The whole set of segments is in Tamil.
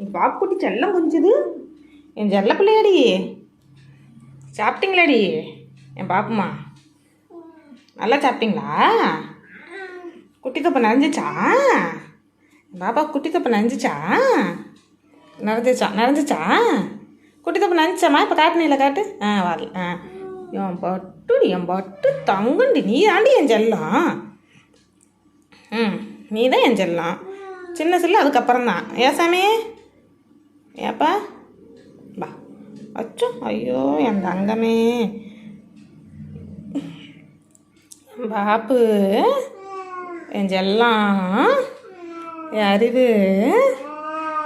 எங்கள் பாப்புக்குட்டி செல்லம் கொஞ்சுது என் செல்ல பிள்ளையாடி. சாப்பிட்டீங்களாடி? என் பாப்புமா. நல்லா சாப்பிட்டீங்களா? குட்டி தொப்பை நிறைஞ்சிச்சா? என் பாப்பா குட்டி தொப்பை நிறைஞ்சிச்சா? நிறைஞ்சிச்சா? நிறைஞ்சிச்சா? குட்டி தொப்பை நிறைஞ்சிச்சாம்மா? இப்போ காட்டுனில காட்டு. ஆ வரல. ஆ. என் பட்டு என் பட்டு தங்குண்டி. நீ தாண்டி என் செல்லம். ம் நீ தான் என் செல்லம். சின்ன செல்லு அதுக்கப்புறம் தான் ஏன் சாமி? ஏப்பா? பா. அச்சோ ஐயோ என் தங்கமே. பாப்பு என் செல்லம் என் அறிவு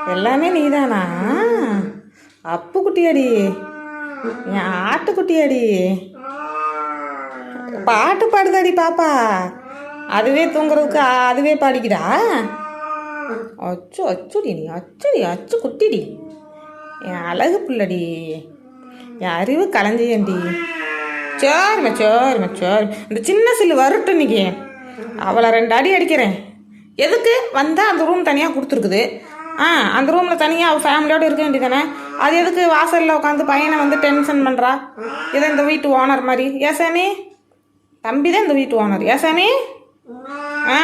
எல்லாமே நீதானா? அப்பு குட்டியாடி என் ஆட்டுக்குட்டியாடி. பாட்டு பாடுதாடி பாப்பா. அதுவே தூங்குறதுக்கு அதுவே பாடிக்கிறா அச்சு அச்சுடி நீ அச்சுடி அச்சு குட்டிடி. என் அழகு புள்ளடி. என் அறிவு கலைஞ்சியண்டி சரிம்மா சரிம்மா சரி இந்த சின்ன சில்லு வரட்டும் இன்னைக்கு. அவளை ரெண்டு அடி அடிக்கிறேன். எதுக்கு? வந்தால் அந்த ரூம் தனியாக கொடுத்துருக்குது. ஆ அந்த ரூமில் தனியாக அவள் ஃபேமிலியோடு இருக்க வேண்டியதானே அது எதுக்கு வாசலில் உட்காந்து பையனை வந்து டென்ஷன் பண்ணுறா இதை இந்த வீட்டு ஓனர் மாதிரி. ஏசாமி தம்பி தான் இந்த வீட்டு ஓனர் ஏசாமி சாமி? ஆ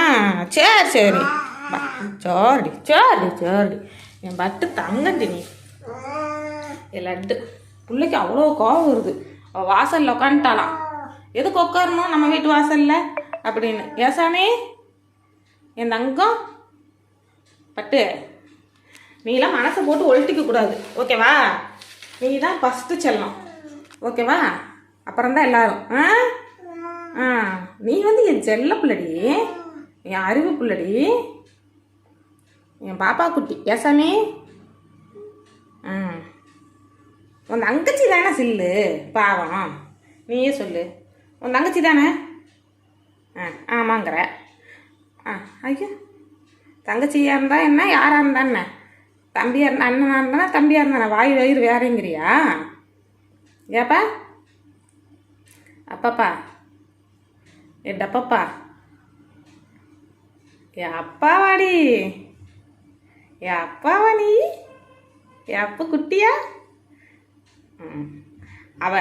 சரி சரி. பா சோர்டி சோர்டி சோர்டி என் பட்டு தங்கண்டி நீ. என் லட்டு. பிள்ளைக்கு அவ்வளோ கோவம் வருது. அவள் வாசலில் உட்காந்துட்டாளாம் எதுக்கு உட்காரணும் நம்ம வீட்டு வாசலில்? அப்படின்னு. ஏசாமி என் தங்கம்? பட்டு. நீலாம் மனசை போட்டு ஒழுட்டிக்க கூடாது. ஓகேவா? நீ தான் ஃபஸ்ட்டு செல்லம். ஓகேவா? அப்புறம் தான் எல்லாரும். ஆ? ஆ. நீ வந்து என் செல்ல பிள்ளடி. என் அறிவு பிள்ளடி. என் பாப்பா குட்டி. ஏசாமி ஆ. உன் தங்கச்சி தானே சில்லு? பாவம். நீயே சொல்லு. உன் தங்கச்சி தானே? ஆ ஆமாங்கிற. ஆ ஐயோ. தங்கச்சியாக இருந்தால் என்ன? யாராக இருந்தா என்ன? தம்பியாக இருந்தா அண்ணனாக இருந்தா தம்பியாக இருந்தானே? வாய் வயிறு வேறேங்கிறியா? ஏப்பா? அப்பாப்பா. ஏ டப்பப்பா. ஏ அப்பாவாடி. ஏ அப்பாவா நீ ஏ அப்பா குட்டியா? ம். அவ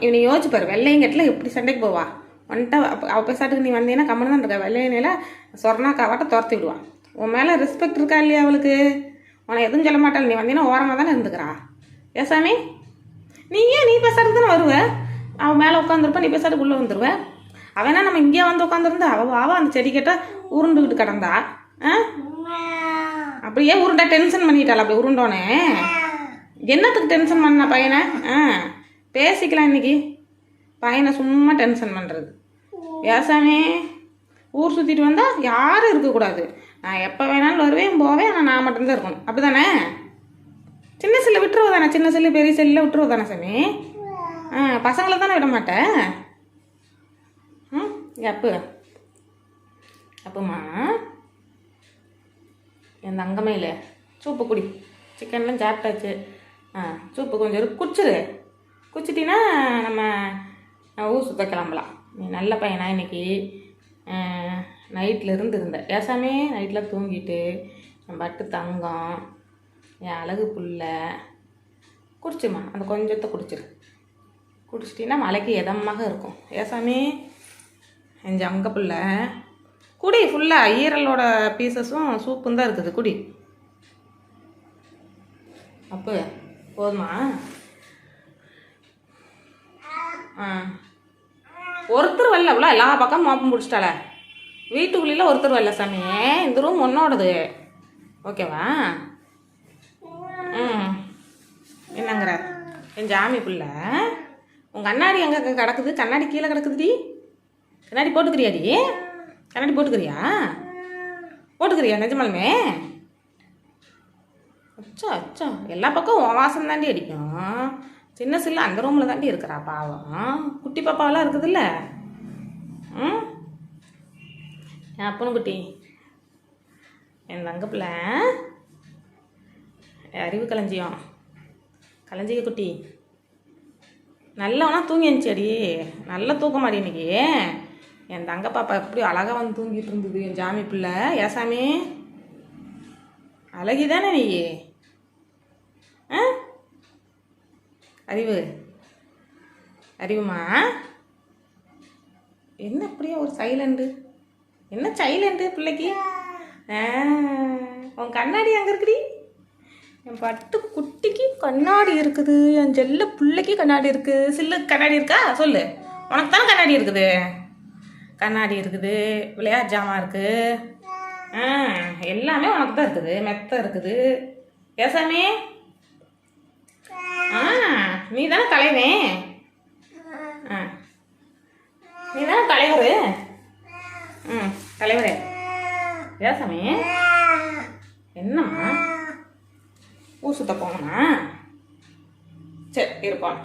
இவனை யோசிச்சு பாரு வெள்ளையங்கட்டில் எப்படி சண்டைக்கு போவா? வந்துட்டு அவ- அவள் பேசாட்டுக்கு நீ வந்தீங்கன்னா கம்மன் தான் இருக்கா. வெள்ளையனையில சொர்ணாக்காவாட்ட துரத்தி விடுவான். உன் மேலே ரெஸ்பெக்ட் இருக்கா இல்லையா அவளுக்கு? உன எதுவும் சொல்ல மாட்டாள். நீ வந்தீங்கன்னா ஓரமாக தானே இருந்துக்கிறா. ஏசாமி நீ ஏன் நீ பேசுறது தானே வருவ? அவன் மேலே உட்காந்துருப்ப நீ பேசாட்டுக்குள்ளே உள்ளே அவனா நம்ம இங்கேயே வந்து உட்காந்துருந்தா அவள் அவள் அந்த செடி கிட்ட உருண்டுக்கிட்டு கிடந்தா? ஆ? அப்படியே உருண்டா டென்ஷன் பண்ணிட்டாள் அப்படி உருண்டோனே? என்னத்துக்கு டென்ஷன் பண்ண பையனை? ஆ பேசிக்கலாம் இன்னைக்கு. பையனை சும்மா டென்ஷன் பண்ணுறது ஏசாமி ஊர் சுற்றிட்டு வந்தால் யாரும் இருக்கக்கூடாது. நான் எப்போ வேணாலும் வருவேன் போவேன் ஆனால் நான் மட்டும்தான் இருக்கணும். அப்படி தானே சின்ன செல்லு விட்டுருவ தானே? சின்ன செல்லு பெரிய செல்லில் விட்டுருவ தானே சாமி? ஆ பசங்களை தானே விட மாட்டேன் ம் எப்போ அப்போமா? என் தங்கமையில். சூப்பு குடி. சிக்கன்லாம் சாப்பிட்டாச்சு. ஆ சூப்பு கொஞ்சம் ஒரு குடிச்சிரு. குடிச்சிட்டின்னா நம்ம ஊர் சுத்த கிளம்பலாம். நீ நல்ல பையனா இன்னைக்கு? நைட்டில் இருந்து இருந்த ஏசாமே நைட்டில் தூங்கிட்டு என் பட்டு தங்கம் என் அழகு புள்ள. குடிச்சுமா அந்த கொஞ்சத்தை குடிச்சிரு. குடிச்சிட்டின்னா மலைக்கு இதமாக இருக்கும்? ஏசாமி என் ஜங்க பிள்ளை. குடி ஃபுல்லாக ஈரலோட பீசஸும் சூப்பும் தான் இருக்குது குடி. அப்போ போதுமா? ஆ. ஒருத்தர் வரல அவ்வளோ எல்லா பக்கம் மோப்பம் பிடிச்சிட்டாள வீட்டுக்குள்ளே ஒருத்தர் வரல சாமி. இந்த ரூம் ஒன்னோடது. ஓகேவா? ம். என்னங்கிற என் ஜாமி பிள்ளை. உங்கள் கண்ணாடி எங்கே கிடக்குது? கண்ணாடி கீழே கிடக்குதுடி. கண்ணாடி போட்டுக்கிறியாடி? கண்ணாடி போட்டுக்கிறியா? போட்டுக்கிறியா நிஜமாலுமே? அச்சா அச்சா. எல்லா பக்கம் உன் வாசம் தாண்டி அடிக்கும். சின்ன சில்ல அந்த ரூமில் தாண்டி இருக்கிறா பாவம். குட்டி பாப்பாவெல்லாம் இருக்குதுல்ல? ம்? என் அப்பனு குட்டி என் தங்க பிள்ளை அறிவு களஞ்சியம். களஞ்சிக்க குட்டி. நல்லவனா தூங்கி அடி நல்ல தூக்கமாடி இன்னைக்கு. என் தங்க பாப்பா எப்படி அழகாக வந்து தூங்கிட்டு இருந்தது என் ஜாமி பிள்ளை. ஏசாமி அழகி தானே நீ? ஆ? அறிவு. அறிவுமா? என்ன அப்படியே ஒரு சைலண்டு என்ன சைலண்டு பிள்ளைக்கு? உன் கண்ணாடி அங்கே இருக்குடி? என் பட்டு குட்டிக்கு கண்ணாடி இருக்குது. என் செல்ல பிள்ளைக்கு கண்ணாடி இருக்குது சில்லு கண்ணாடி இருக்கா? சொல்லு. உனக்கு தானே கண்ணாடி இருக்குது? கண்ணாடி இருக்குது விளையாட்டு ஜாமான் இருக்குது ஆ எல்லாமே உனக்கு தான் இருக்குது. மெத்த இருக்குது. ஏசாமி ஆ நீ தானே தலைவன் ஆ நீ தானே தலைவர்? ம் தலைவரே. ஏசாமி என்னம்மா? ஊசுத்த சுத்த போகணுமா? சரி இருப்போம்